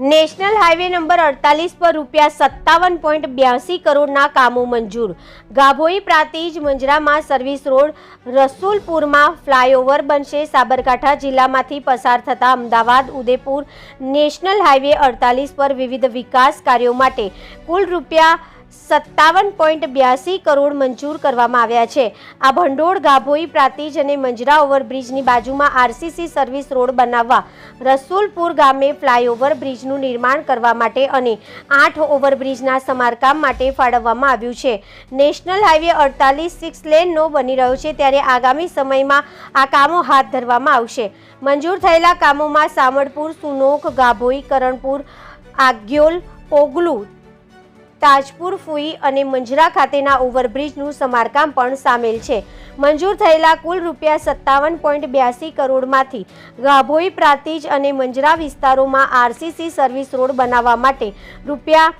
National highway number અડતાલીસ પર રૂપિયા સત્તાવન પોઈન્ટ બ્યાસી કરોડના કામો મંજૂર. ગાભોઈ પ્રાતિજ મંજરામાં સર્વિસ રોડ રસુલપુરમાં ફ્લાયઓવર બનશે. સાબરકાંઠા જિલ્લામાંથી પસાર થતા અમદાવાદ ઉદેપુર નેશનલ હાઈવે અડતાલીસ પર વિવિધ વિકાસ કાર્યો માટે કુલ રૂપિયા સત્તાવન પોઈન્ટ બ્યાસી કરોડ મંજૂર કરવામાં આવ્યા છે. આ ભંડોળ ગાભોઈ, પ્રાતિજ અને મંજરા ઓવરબ્રિજની બાજુમાં આરસીસી સર્વિસ રોડ બનાવવા રસુલપુર ગામે ફ્લાયઓવર બ્રિજનું નિર્માણ કરવા માટે અને આઠ ઓવરબ્રિજના સમારકામ માટે ફાળવવામાં આવ્યું છે. નેશનલ હાઈવે અડતાલીસ સિક્સ લેનનો બની રહ્યો છે ત્યારે આગામી સમયમાં આ કામો હાથ ધરવામાં આવશે. મંજૂર થયેલા કામોમાં સામળપુર સુનોખ ગાભોઈ, કરણપુર, આગ્યોલ, ઓગલું તાજપુર, ફુઈ અને મંજરા ખાતેના ઓવરબ્રિજનું સમારકામ પણ સામેલ છે. મંજૂર થયેલા કુલ રૂપિયા સત્તાવન પોઈન્ટ બ્યાસી કરોડમાંથી ગાભોઈ, પ્રાંતિજ અને મંજરા વિસ્તારોમાં આરસીસી સર્વિસ રોડ બનાવવા માટે રૂપિયા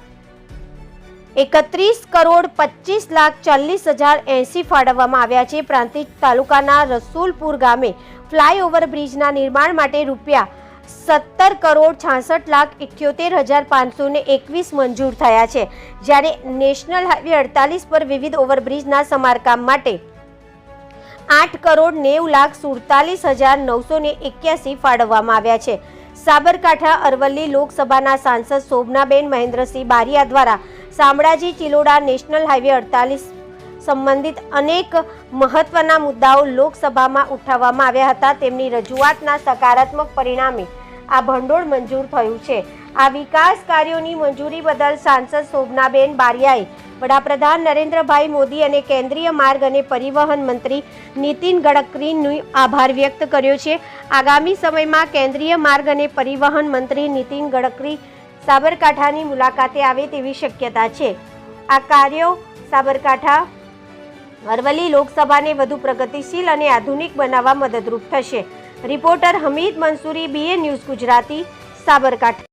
એકત્રીસ કરોડ પચીસ લાખ ચાલીસ હજાર એંસી ફાળવવામાં આવ્યા છે. પ્રાંતિજ તાલુકાના રસુલપુર ગામે ફ્લાયઓવર બ્રિજના નિર્માણ માટે રૂપિયા સત્તર કરોડ છાસઠ લાખ ઇઠ્યોતેર હજાર પાંચસો ને એકવીસ મંજૂર થયા છે. જ્યારે નેશનલ હાઈવે અડતાલીસ પર વિવિધ ઓવરબ્રિજના સમારકામ માટે આઠ કરોડ નેવ લાખ સુડતાલીસ હજાર નવસો ને એક્યાસી ફાળવવામાં આવ્યા છે. સાબરકાંઠા અરવલ્લી લોકસભાના સાંસદ શોભનાબેન મહેન્દ્રસિંહ બારિયા દ્વારા શામળાજી ચિલોડા નેશનલ હાઈવે અડતાલીસ સંબંધિત અનેક મહત્વના મુદ્દાઓ લોકસભામાં ઉઠાવવામાં આવ્યા હતા. તેમની રજૂઆતના સકારાત્મક પરિણામે આ ભંડોળ મંજૂર થયું છે. આ વિકાસ કાર્યોની મંજૂરી બદલ સાંસદ શોભનાબેન બારિયાએ વડાપ્રધાન નરેન્દ્રભાઈ મોદી અને કેન્દ્રીય માર્ગ અને પરિવહન મંત્રી નીતિન ગડકરીનો આભાર વ્યક્ત કર્યો છે. આગામી સમયમાં કેન્દ્રીય માર્ગ અને પરિવહન મંત્રી નીતિન ગડકરી સાબરકાંઠાની મુલાકાતે આવે તેવી શક્યતા છે. આ કાર્યો સાબરકાંઠા, અરવલ્લી લોકસભાને વધુ પ્રગતિશીલ અને આધુનિક બનાવવા મદદરૂપ થશે. Reporter Hamid Mansuri BA news Gujarati Sabarkantha.